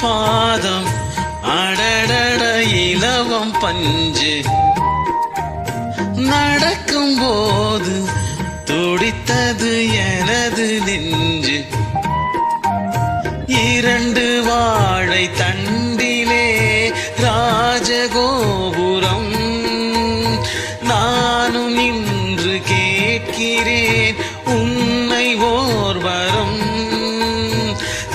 பாதம். அடடட இலவம் பஞ்சு. நடக்கும் போது துடித்தது எனது நெஞ்சு. இரண்டு வாழை தண்டிலே ராஜகோபுரம். நானும் இன்று கேட்கிறேன்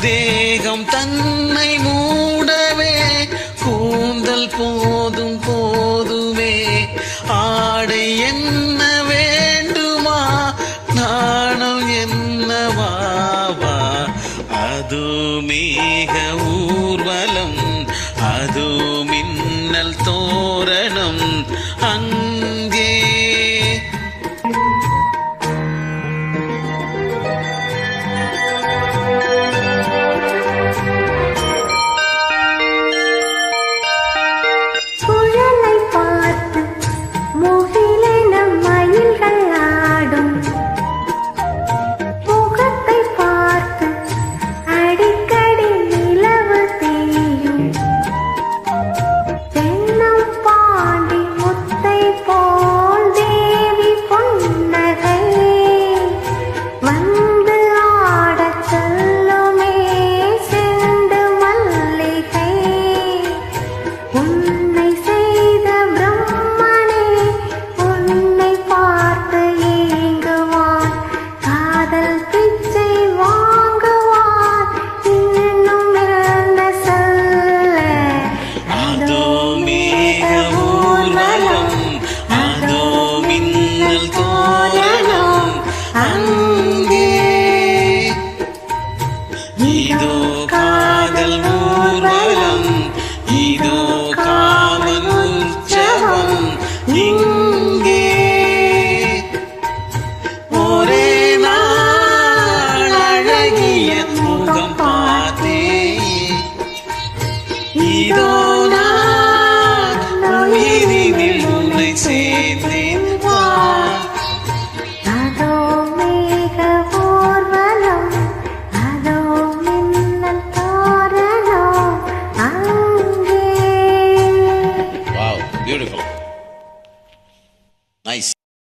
தேகம் தன்னை மூடவே கூந்தல் போதும் போதுமே. ஆடை என்ன வேண்டுமா நாணம் என்னவாவா அது மேக ஊர்வலம் அது மின்னல் தோரணம். அங்க உன்னை இங்கே ஒரே நாள் அழகிய முகம் பார்த்தே. இதோ நான் உயிரினில் உன்னை சேர்ந்தேன்